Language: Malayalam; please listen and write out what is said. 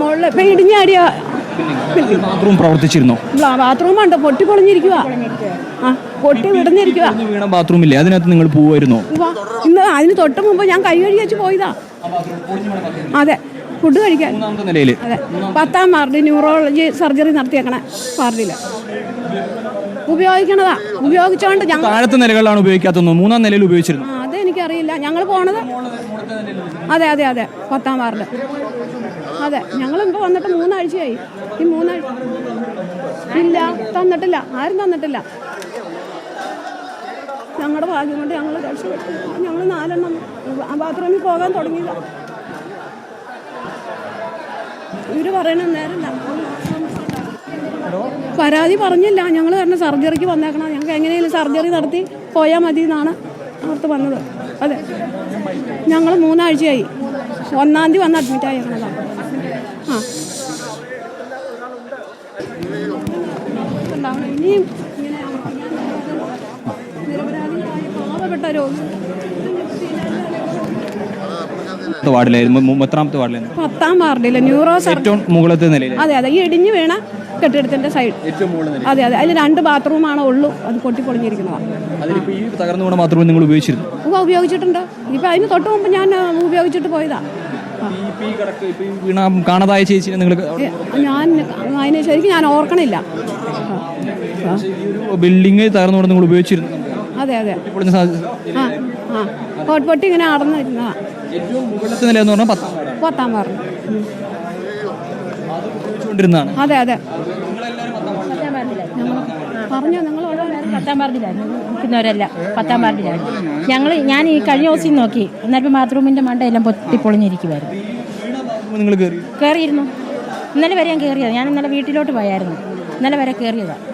മുകളിൽ ഇപ്പം ഇടിഞ്ഞാടിയ. ബാത്റൂം പ്രവർത്തിച്ചിരുന്നു. ബാത്റൂം ഉണ്ട് പൊട്ടി പൊളിഞ്ഞിരിക്കുക ആ പൊട്ടി വിടഞ്ഞിരിക്കുക വീണ ബാത്റൂം ഇല്ലേ അതിനകത്ത് നിങ്ങൾ പോവായിരുന്നു? ഇന്ന് അതിന് തൊട്ട് മുമ്പ് ഞാൻ കൈ കഴുകി വെച്ച് പോയതാ. അതെ ഫുഡ് കഴിക്കാൻ. നിലയിൽ അതെ പത്താം വാർഡ് ന്യൂറോളജി സർജറി നടത്തിയേക്കണേ വാർഡിൽ ഉപയോഗിക്കണതാ. ഉപയോഗിച്ചോണ്ട് ഞാൻ താഴത്തെ നിലകളിലാണ് ഉപയോഗിക്കാത്തത് മൂന്നാം നിലയിൽ ഉപയോഗിച്ചിരുന്നു. ആ എനിക്കറിയില്ല. ഞങ്ങൾ പോണത് അതെ അതെ അതെ. പത്താം വാർഡ്. അതെ ഞങ്ങൾ ഇപ്പോൾ വന്നിട്ട് മൂന്നാഴ്ചയായി. ഈ മൂന്നാഴ്ച ഇല്ല തന്നിട്ടില്ല. ആരും തന്നിട്ടില്ല. ഞങ്ങളുടെ ഭാഗ്യം കൊണ്ട് ഞങ്ങൾ രക്ഷപ്പെട്ടു. ഞങ്ങൾ നാലെണ്ണം ബാത്റൂമിൽ പോകാൻ തുടങ്ങിയില്ല ഇവർ പറയണ നേരമില്ല പരാതി പറഞ്ഞില്ല. ഞങ്ങൾ തന്നെ സർജറിക്ക് വന്നേക്കണം ഞങ്ങൾക്ക് എങ്ങനെയെങ്കിലും സർജറി നടത്തി പോയാൽ മതി എന്നാണ് അവർക്ക് വന്നത് അതെ. ഞങ്ങൾ മൂന്നാഴ്ചയായി. ഒന്നാം തീയതി വന്ന് അഡ്മിറ്റ് ആയേക്കണതാണ് ആ. ഇനിയും ഇങ്ങനെ രോഗം രോഗി വാർഡിലായിരുന്നു. മു- എത്രാമത്തെ വാർഡിലായിരുന്നു. പത്താം വാർഡിലെ ന്യൂറോ സർ ഏറ്റവും മുകളത്തെ നിലയിൽ അതെ അതെ. ഈ ഇടിഞ്ഞു വീണ കെട്ടിടത്തിന്റെ സൈഡ് അതെ അതെ. അതിൽ രണ്ട് ബാത്റൂമാണ് ഉള്ളൂ. അത് പൊട്ടിപ്പൊളിഞ്ഞിരിക്കുന്നതാണ്. അതിലിപ്പോൾ ഈ തകർന്നു വീണ ബാത്റൂം നിങ്ങൾ ഉപയോഗിച്ചിരുന്നു? ഉപയോഗിച്ചിട്ടുണ്ട്. ഇപ്പം അതിന് തൊട്ട് മുമ്പ് ഞാൻ ഉപയോഗിച്ചിട്ട് പോയതാണ് കാണാതായ ചേച്ചി നിങ്ങൾ ഞാൻ അതിന് ശരിക്കും ഞാൻ ഓർക്കണില്ല. ബിൽഡിംഗ് തകർന്നു വീണ നിങ്ങൾ ഉപയോഗിച്ചിരുന്നു. അതെ അതെ. ആ ആ. പൊട്ടി ഇങ്ങനെ അടന്നിരുന്നതാ ഏറ്റവും മുകളിലത്തെ നില എന്ന് പറഞ്ഞാൽ പത്താം പറഞ്ഞു വാർഡ്. അതെ അതെ പറഞ്ഞോ പറഞ്ഞു നിങ്ങൾ പത്താം വാർഡിലായിരുന്നു. നിൽക്കുന്നവരല്ല. പത്താം വാർഡിലായിരുന്നു. ഞങ്ങൾ ഞാൻ ഈ കഴിഞ്ഞ ദിവസം നോക്കി. എന്നാലും ബാത്റൂമിന്റെ മണ്ടയെല്ലാം പൊട്ടി പൊളിഞ്ഞിരിക്കുമായിരുന്നു നിങ്ങൾ കയറി? കയറിയിരുന്നു. ഇന്നലെ വരെ ഞാൻ കയറിയത്. ഞാൻ ഇന്നലെ വീട്ടിലോട്ട് പോയായിരുന്നു. ഇന്നലെ വരെ കയറിയതാണ്